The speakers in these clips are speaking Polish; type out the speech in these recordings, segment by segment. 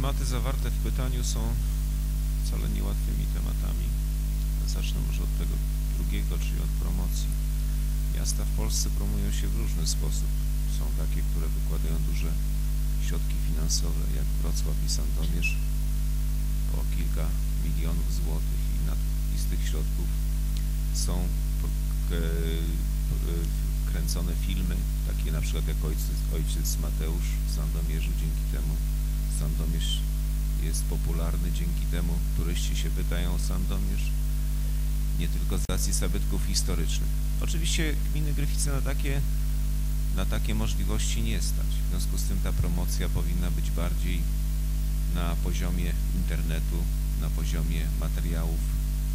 Tematy zawarte w pytaniu są wcale niełatwymi tematami. Zacznę może od tego drugiego, czyli od promocji. Miasta w Polsce promują się w różny sposób. Są takie, które wykładają duże środki finansowe, jak Wrocław i Sandomierz, po kilka milionów złotych i, na, i z tych środków są kręcone filmy, takie na przykład jak Ojciec, Ojciec Mateusz w Sandomierzu, dzięki temu Sandomierz jest popularny, dzięki temu turyści się pytają o Sandomierz, nie tylko z racji zabytków historycznych. Oczywiście gminy Gryfice na takie, na takie możliwości nie stać, w związku z tym ta promocja powinna być bardziej na poziomie internetu, na poziomie materiałów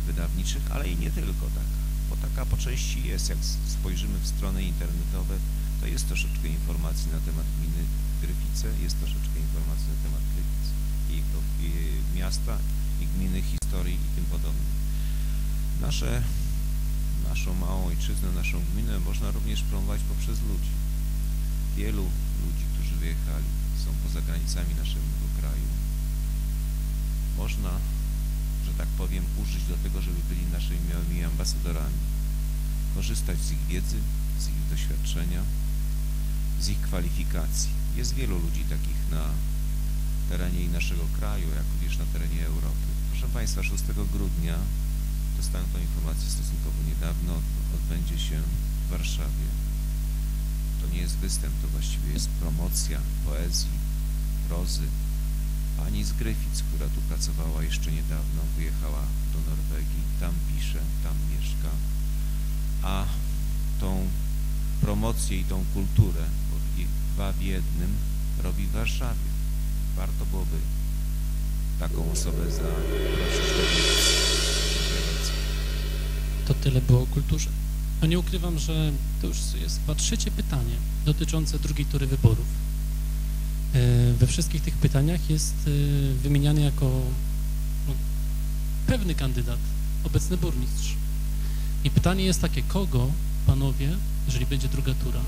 wydawniczych, ale i nie tylko tak, bo taka po części jest, jak spojrzymy w strony internetowe, to jest troszeczkę informacji na temat gminy Gryfice, jest troszeczkę informacji na temat miasta, i gminy, historii i tym podobne. Nasze, naszą małą ojczyznę, naszą gminę można również promować poprzez ludzi. Wielu ludzi, którzy wyjechali, są poza granicami naszego kraju. Można, że tak powiem, użyć do tego, żeby byli naszymi małymi ambasadorami. Korzystać z ich wiedzy, z ich doświadczenia, z ich kwalifikacji. Jest wielu ludzi takich na terenie i naszego kraju, jak również na terenie Europy. Proszę Państwa, 6 grudnia, dostałem tą informację stosunkowo niedawno, odbędzie się w Warszawie. To nie jest występ, to właściwie jest promocja poezji, prozy. Pani z Gryfic, która tu pracowała jeszcze niedawno, wyjechała do Norwegii, tam pisze, tam mieszka, a tą promocję i tą kulturę, bo dwa w jednym, robi w Warszawie. Warto byłoby taką osobę zaprosić do To tyle było o kulturze. No nie ukrywam, że to już jest chyba trzecie pytanie dotyczące drugiej tury wyborów. E, we wszystkich tych pytaniach jest e, wymieniany jako no, pewny kandydat, obecny burmistrz. I pytanie jest takie, kogo panowie, jeżeli będzie druga tura,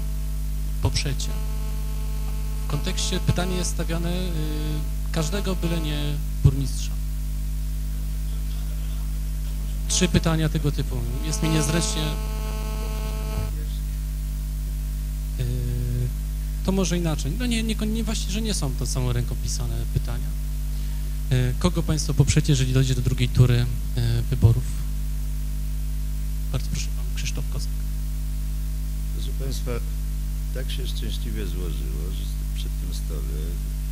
poprzecie? W kontekście pytanie jest stawiane y, każdego, byle nie burmistrza. Trzy pytania tego typu. Jest mi niezręcznie... Y, to może inaczej. No nie, nie, nie właśnie, że nie są to samą ręką pisane pytania. Y, kogo Państwo poprzecie, jeżeli dojdzie do drugiej tury wyborów? Bardzo proszę, Pan Krzysztof Kozak. Proszę Państwa, tak się szczęśliwie złożyło, że przy tym stole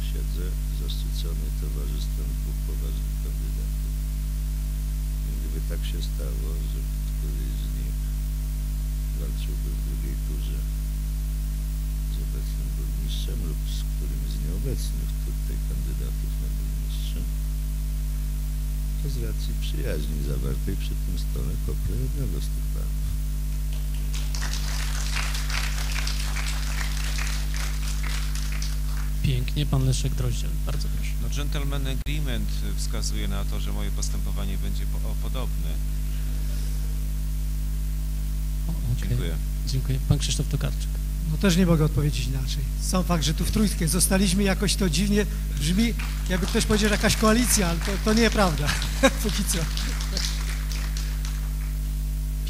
siedzę zaszczycony towarzystwem dwóch poważnych kandydatów. I gdyby tak się stało, że któryś z nich walczyłby w drugiej turze z obecnym burmistrzem lub z którymś z nieobecnych tutaj kandydatów na burmistrza, to z racji przyjaźni zawartej przy tym stole poprę jednego z tych. Pięknie, pan Leszek Droździel, bardzo proszę. No, gentleman agreement wskazuje na to, że moje postępowanie będzie po, podobne. O, okay. Dziękuję. Dziękuję. Pan Krzysztof Tokarczyk. No też nie mogę odpowiedzieć inaczej. Sam fakt, że tu w Trójskie zostaliśmy jakoś to dziwnie brzmi, jakby ktoś powiedział, że jakaś koalicja, ale to, to nieprawda, póki co.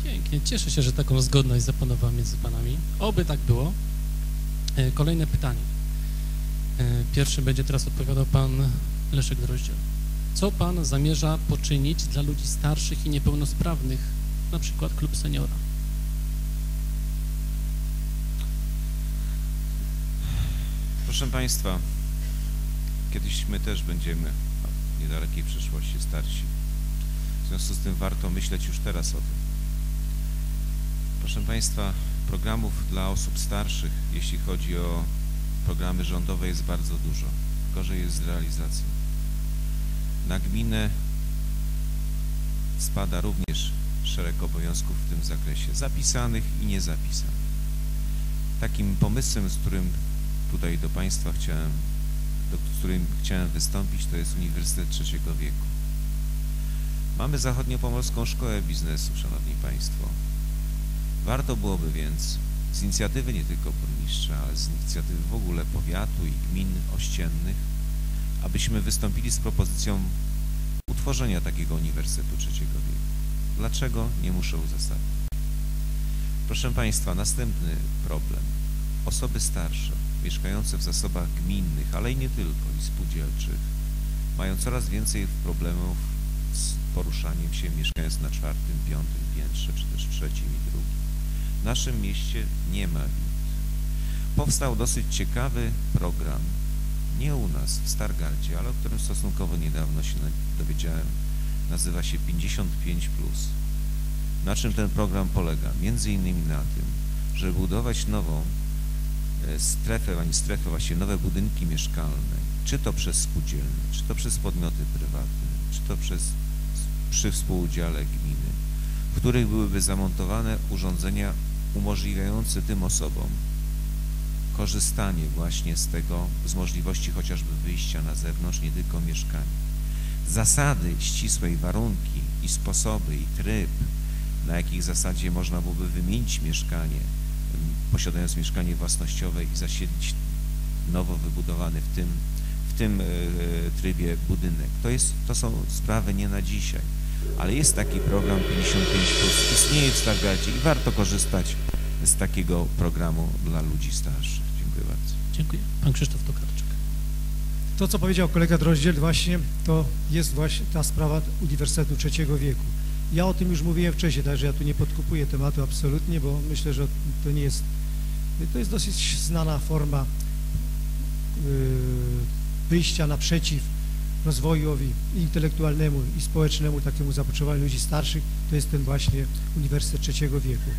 Pięknie, cieszę się, że taką zgodność zapanowała między panami. Oby tak było. E, kolejne pytanie. E, pierwszy będzie teraz odpowiadał pan Leszek Droździel. Co pan zamierza poczynić dla ludzi starszych i niepełnosprawnych, na przykład klub seniora? Proszę Państwa, kiedyś my też będziemy w niedalekiej przyszłości starsi. W związku z tym warto myśleć już teraz o tym. Proszę Państwa, programów dla osób starszych, jeśli chodzi o programy rządowe jest bardzo dużo. Gorzej jest z realizacją. Na gminę spada również szereg obowiązków w tym zakresie, zapisanych i niezapisanych. Takim pomysłem, z którym tutaj do Państwa chciałem, do którym chciałem wystąpić, to jest Uniwersytet Trzeciego Wieku. Mamy Zachodniopomorską Szkołę Biznesu, Szanowni Państwo. Warto byłoby więc z inicjatywy nie tylko burmistrza, ale z inicjatywy w ogóle powiatu i gmin ościennych, abyśmy wystąpili z propozycją utworzenia takiego Uniwersytetu Trzeciego Wieku. Dlaczego? Nie muszę uzasadnić. Proszę Państwa, następny problem. Osoby starsze, mieszkające w zasobach gminnych, ale i nie tylko, i spółdzielczych, mają coraz więcej problemów z poruszaniem się, mieszkając na czwartym, piątym piętrze, czy też trzecim i drugim. W naszym mieście nie ma wind. Powstał dosyć ciekawy program, nie u nas, w Stargardzie, ale o którym stosunkowo niedawno się dowiedziałem. Nazywa się 55. Na czym ten program polega? Między innymi na tym, żeby budować nową e, strefę, ani strefę, właściwie nowe budynki mieszkalne, czy to przez spółdzielne, czy to przez podmioty prywatne, czy to przez przy współudziale gminy, w których byłyby zamontowane urządzenia umożliwiające tym osobom korzystanie właśnie z tego, z możliwości chociażby wyjścia na zewnątrz, nie tylko mieszkania. Zasady ścisłej warunki i sposoby i tryb, na jakich zasadzie można byłoby wymienić mieszkanie, posiadając mieszkanie własnościowe i zasiedlić nowo wybudowany w tym, w tym e, trybie budynek. To, jest, to są sprawy nie na dzisiaj, ale jest taki program 55+, istnieje w Stargardzie i warto korzystać z takiego programu dla ludzi starszych. Dziękuję bardzo. Dziękuję. Pan Krzysztof Tokarczyk. To, co powiedział kolega Droździel właśnie, to jest właśnie ta sprawa Uniwersytetu Trzeciego Wieku. Ja o tym już mówiłem wcześniej, także ja tu nie podkupuję tematu absolutnie, bo myślę, że to nie jest, to jest dosyć znana forma yy, wyjścia naprzeciw rozwojowi intelektualnemu i społecznemu, takiemu zapotrzebowaniu ludzi starszych, to jest ten właśnie Uniwersytet Trzeciego Wieku.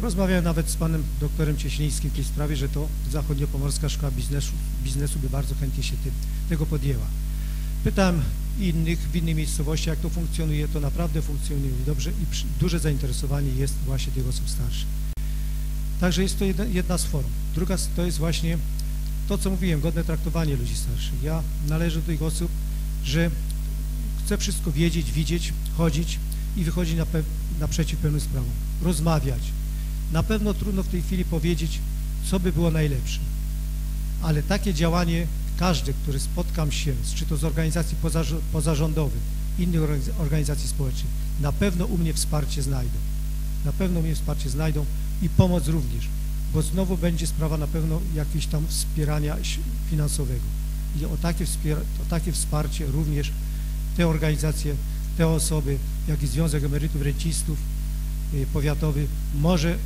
Rozmawiałem nawet z panem doktorem Cieślińskim w tej sprawie, że to Zachodniopomorska Szkoła Biznesu, biznesu by bardzo chętnie się tym, tego podjęła. Pytałem innych w innej miejscowości, jak to funkcjonuje, to naprawdę funkcjonuje dobrze i przy, duże zainteresowanie jest właśnie tych osób starszych. Także jest to jedna, jedna z form. Druga to jest właśnie to, co mówiłem, godne traktowanie ludzi starszych. Ja należę do tych osób, że chcę wszystko wiedzieć, widzieć, chodzić i wychodzić na naprzeciw pewnym sprawom, rozmawiać. Na pewno trudno w tej chwili powiedzieć, co by było najlepsze, ale takie działanie każdy, który spotkam się, czy to z organizacji pozarządowych, innych organizacji społecznych, na pewno u mnie wsparcie znajdą. Na pewno u mnie wsparcie znajdą i pomoc również, bo znowu będzie sprawa na pewno jakiegoś tam wspierania finansowego. I o takie, o takie wsparcie również te organizacje, te osoby, jak i Związek Emerytów Rencistów y, Powiatowy może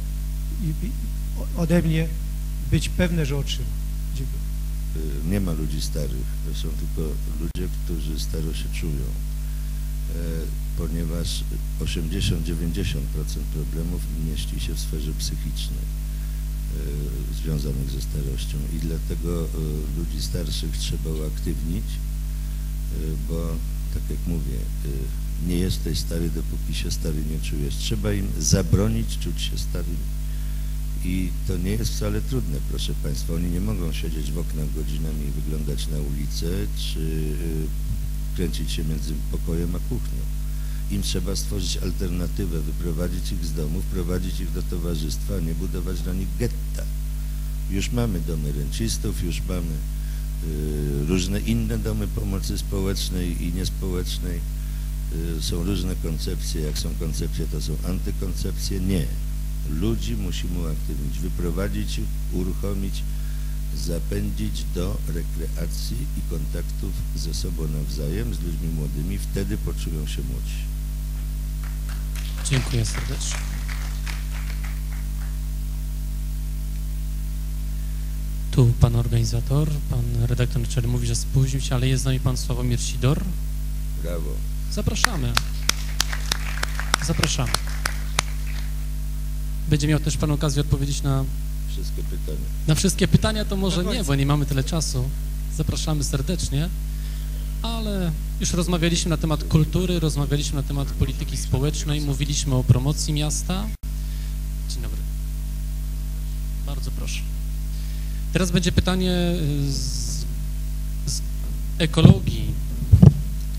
ode mnie być pewne, że otrzyma. Dziękuję. Y, nie ma ludzi starych, to są tylko ludzie, którzy staro się czują, e, ponieważ 80-90% problemów mieści się w sferze psychicznej związanych ze starością i dlatego e, ludzi starszych trzeba uaktywnić, bo tak jak mówię, nie jesteś stary, dopóki się stary nie czujesz. Trzeba im zabronić czuć się starymi. I to nie jest wcale trudne, proszę Państwa. Oni nie mogą siedzieć w oknach godzinami i wyglądać na ulicę, czy kręcić się między pokojem a kuchnią. Im trzeba stworzyć alternatywę, wyprowadzić ich z domu, wprowadzić ich do towarzystwa, a nie budować dla nich getta. Już mamy domy rencistów, już mamy y, różne inne domy pomocy społecznej i niespołecznej. Y, są różne koncepcje. Jak są koncepcje, to są antykoncepcje. Nie ludzi musimy uaktywnić, wyprowadzić uruchomić, zapędzić do rekreacji i kontaktów ze sobą nawzajem, z ludźmi młodymi, wtedy poczują się młodsi. Dziękuję serdecznie. Tu pan organizator, pan redaktor naczelny mówi, że spóźnił się, ale jest z nami pan Sławomir Sidor. Brawo. Zapraszamy. Zapraszamy. Będzie miał też Pan okazję odpowiedzieć na wszystkie pytania. Na wszystkie pytania to może nie, bo nie mamy tyle czasu. Zapraszamy serdecznie, ale już rozmawialiśmy na temat kultury, rozmawialiśmy na temat polityki społecznej, mówiliśmy o promocji miasta. Dzień dobry. Bardzo proszę. Teraz będzie pytanie z, z ekologii,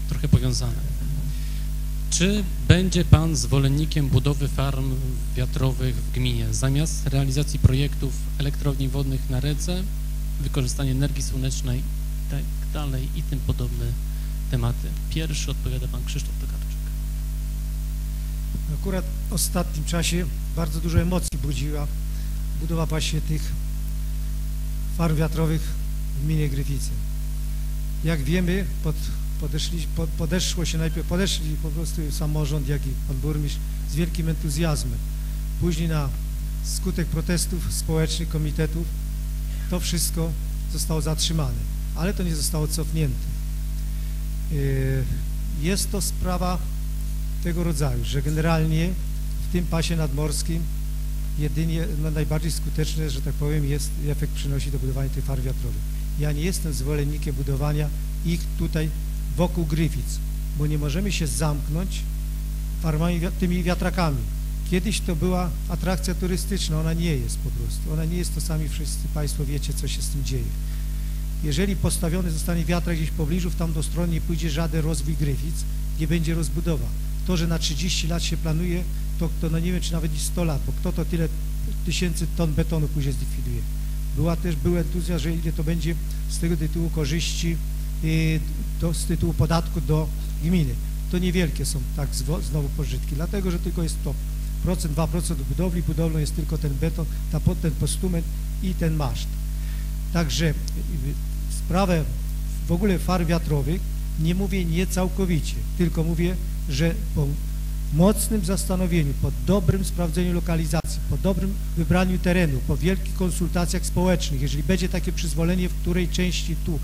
trochę powiązane. Czy będzie Pan zwolennikiem budowy farm wiatrowych w gminie zamiast realizacji projektów elektrowni wodnych na Redze, wykorzystanie energii słonecznej, tak, dalej i tym podobne tematy. Pierwszy odpowiada pan Krzysztof Tokarczyk. Akurat w ostatnim czasie bardzo dużo emocji budziła budowa właśnie tych farm wiatrowych w gminie Gryfice. Jak wiemy, pod, podeszli, pod, podeszło się najpierw, podeszli po prostu samorząd, jak i pan burmistrz z wielkim entuzjazmem. Później na skutek protestów społecznych, komitetów, to wszystko zostało zatrzymane, ale to nie zostało cofnięte. Yy, Jest to sprawa tego rodzaju, że generalnie w tym pasie nadmorskim jedynie no, najbardziej skuteczne, że tak powiem, jest efekt przynosi do budowania tych farm wiatrowych. Ja nie jestem zwolennikiem budowania ich tutaj wokół Gryfic, bo nie możemy się zamknąć farmami, tymi wiatrakami. Kiedyś to była atrakcja turystyczna, ona nie jest po prostu. Ona nie jest, to sami wszyscy Państwo wiecie, co się z tym dzieje. Jeżeli postawiony zostanie wiatrak gdzieś w pobliżu, w tamtą stronę nie pójdzie żaden rozwój Gryfic, nie będzie rozbudowa. To, że na 30 lat się planuje, to, to no nie wiem, czy nawet i 100 lat, bo kto to tyle tysięcy ton betonu później zlikwiduje. Była też, był entuzjazm, że ile to będzie z tego tytułu korzyści, yy, do, z tytułu podatku do gminy. To niewielkie są tak zwo, znowu pożytki, dlatego, że tylko jest to procent, 2% do budowli, budowlą jest tylko ten beton, ta, ten postument i ten maszt. Także y, y, sprawę w ogóle far wiatrowych nie mówię nie całkowicie, tylko mówię, że po mocnym zastanowieniu, po dobrym sprawdzeniu lokalizacji, po dobrym wybraniu terenu, po wielkich konsultacjach społecznych, jeżeli będzie takie przyzwolenie, w której części tu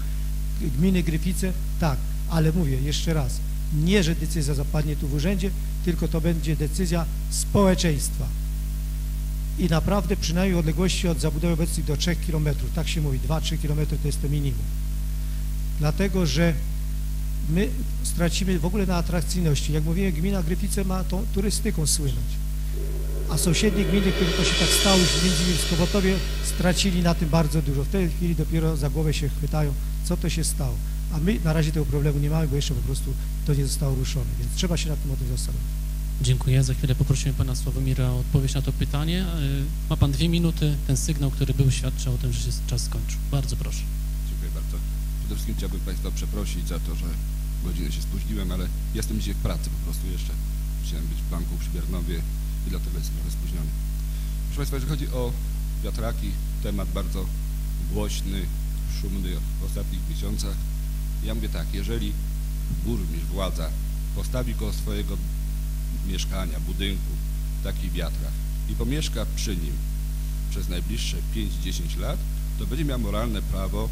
gminy Gryfice, tak, ale mówię jeszcze raz, nie, że decyzja zapadnie tu w urzędzie, tylko to będzie decyzja społeczeństwa. I naprawdę przynajmniej odległości od zabudowy obecnych do 3 km, tak się mówi, 2-3 km to jest to minimum. Dlatego, że my stracimy w ogóle na atrakcyjności. Jak mówiłem, gmina Gryfice ma tą turystyką słynąć. A sąsiednie gminy, które to się tak stało, już między innymi w stracili na tym bardzo dużo. W tej chwili dopiero za głowę się chwytają, co to się stało. A my na razie tego problemu nie mamy, bo jeszcze po prostu to nie zostało ruszone, więc trzeba się nad tym o tym zastanowić. Dziękuję. Za chwilę poprosimy pana Sławomira o odpowiedź na to pytanie. Y, Ma pan dwie minuty. Ten sygnał, który był, świadczy o tym, że się czas skończył. Bardzo proszę. Dziękuję bardzo. Przede wszystkim chciałbym Państwa przeprosić za to, że godzinę się spóźniłem, ale jestem dzisiaj w pracy po prostu jeszcze. Musiałem być w banku przy Biernowie i dlatego jestem trochę spóźniony. Proszę Państwa, jeżeli chodzi o wiatraki, temat bardzo głośny, szumny w ostatnich miesiącach. Ja mówię tak, jeżeli burmistrz, władza postawi koło swojego mieszkania, budynku taki wiatrak i pomieszka przy nim przez najbliższe 5-10 lat, to będzie miał moralne prawo,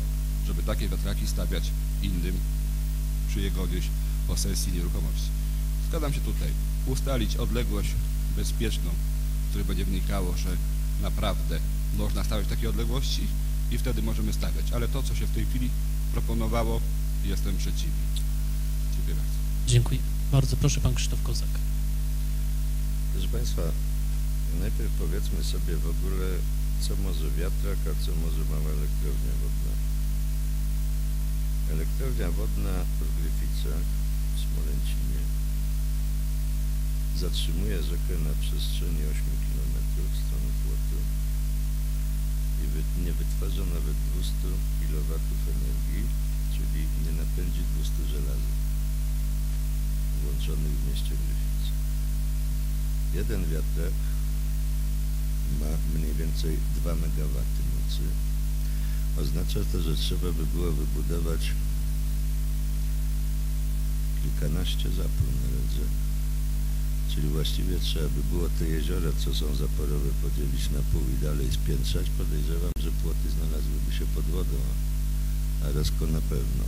żeby takie wiatraki stawiać innym przy jego gdzieś posesji nieruchomości. Zgadzam się tutaj. Ustalić odległość bezpieczną, z której będzie wynikało, że naprawdę można stawiać takie odległości i wtedy możemy stawiać. Ale to, co się w tej chwili proponowało, jestem przeciwny. Dziękuję bardzo. Dziękuję. Bardzo proszę, pan Krzysztof Kozak. Proszę Państwa, najpierw powiedzmy sobie w ogóle, co może wiatrak, a co może mała elektrownia wodna. Elektrownia wodna w Gryficach, w Smolęcinie, zatrzymuje rzekę na przestrzeni 8 km w stronę płotu i nie wytwarza nawet 200 kW energii, czyli nie napędzi 200 żelazy włączonych w mieście Gryfice. Jeden wiatrak ma mniej więcej 2 MW mocy. Oznacza to, że trzeba by było wybudować kilkanaście na Redze. Czyli właściwie trzeba by było te jeziora, co są zaporowe, podzielić na pół i dalej spiętrzać. Podejrzewam, że płoty znalazłyby się pod wodą, a Resko na pewno.